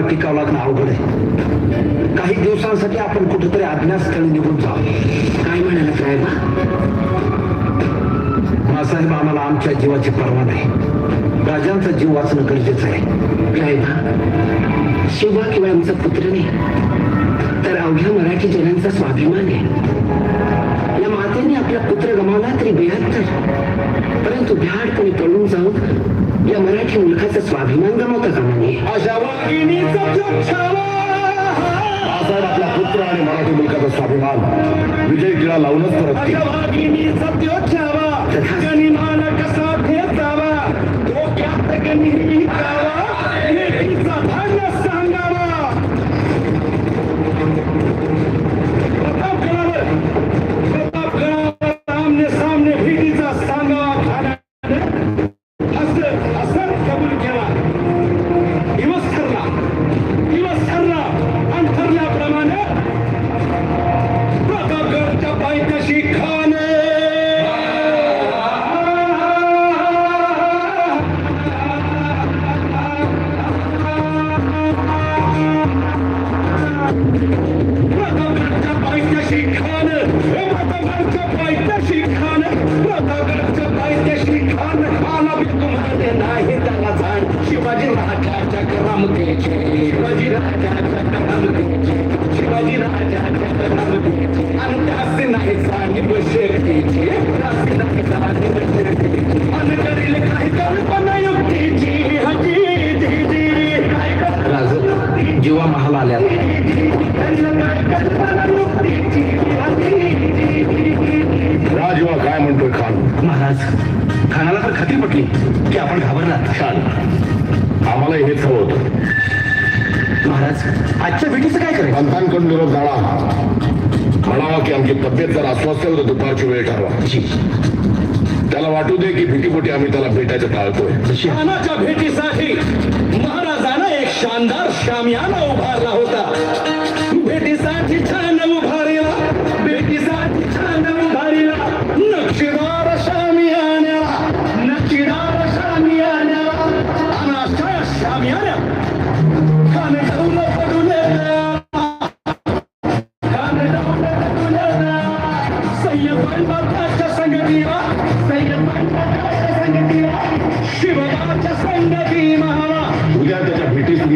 आपलं टिकावं लागणं अवघड आहे. काही दिवसांसाठी आपण कुठेतरी अज्ञातस्थळी निघून जाऊ काय म्हणाला साहेबा? मासाहेब आम्हाला आमच्या जीवाची पर्वा नाही. राजांचा जीव वाचणं गरजेचं आहे. साहेबा शिवा किंवा आमचा पुत्र नाही. तर अवघ्या मराठी जनांचा स्वाभिमान आहे. या मातेने आपला पुत्र गमावला तरी बेहत्तर परंतु भ्याडपणे पळून जाऊन या मराठी मुलखाचा स्वाभिमान गमावता कामा नये अशा. बाळासाहेब आपला पुत्र आणि मराठी मुलकाचा स्वाभिमान. विजय टिळा लावूनच परत अशा पायथ्याशी खान प्रतापगडच्या पायथ्याशी खान प्रतापगडच्या पायथ्याशी खान आला बी तुम्हाला नाही त्याला जाण शिवाजी राजाच्या करामतीचे शिवाजी राजाच्या करामतीचे शिवाजी राजाच्या करामतीचे खानाला तर खात्री पटली की आपण घाबरलात. खान आम्हाला हेच हवं होतं. महाराज आजच्या भेटीचं काय करायचं? पंतांकडून निरोप झाला. म्हणावा की आमची तब्येत जर अस्वस्थ तर दुपारची वेळ ठरवा. जी. त्याला वाटू दे की भीतीपोटी आम्ही त्याला भेटायचं टाळतोय. जशी खानाच्या भेटीसाठी महाराजानं एक शानदार शामियाना उभारला होता.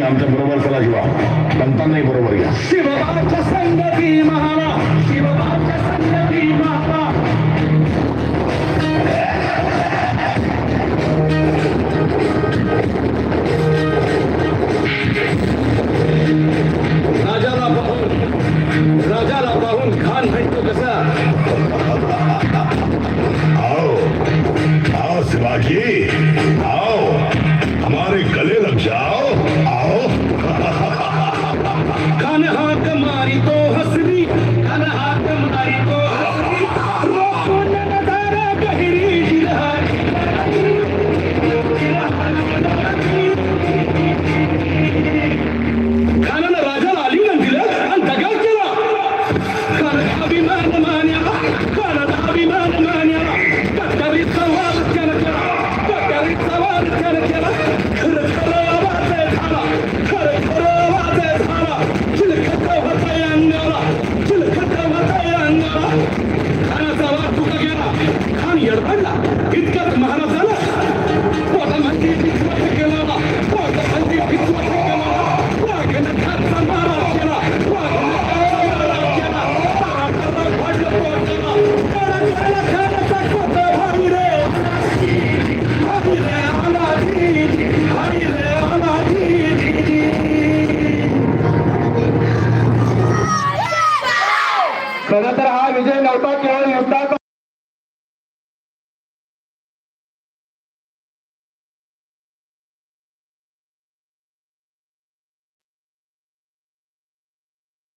आमच्या बरोबर चला शिवा पंतांनाही बरोबर घ्या. शिवबाच्या संगती महारा ở.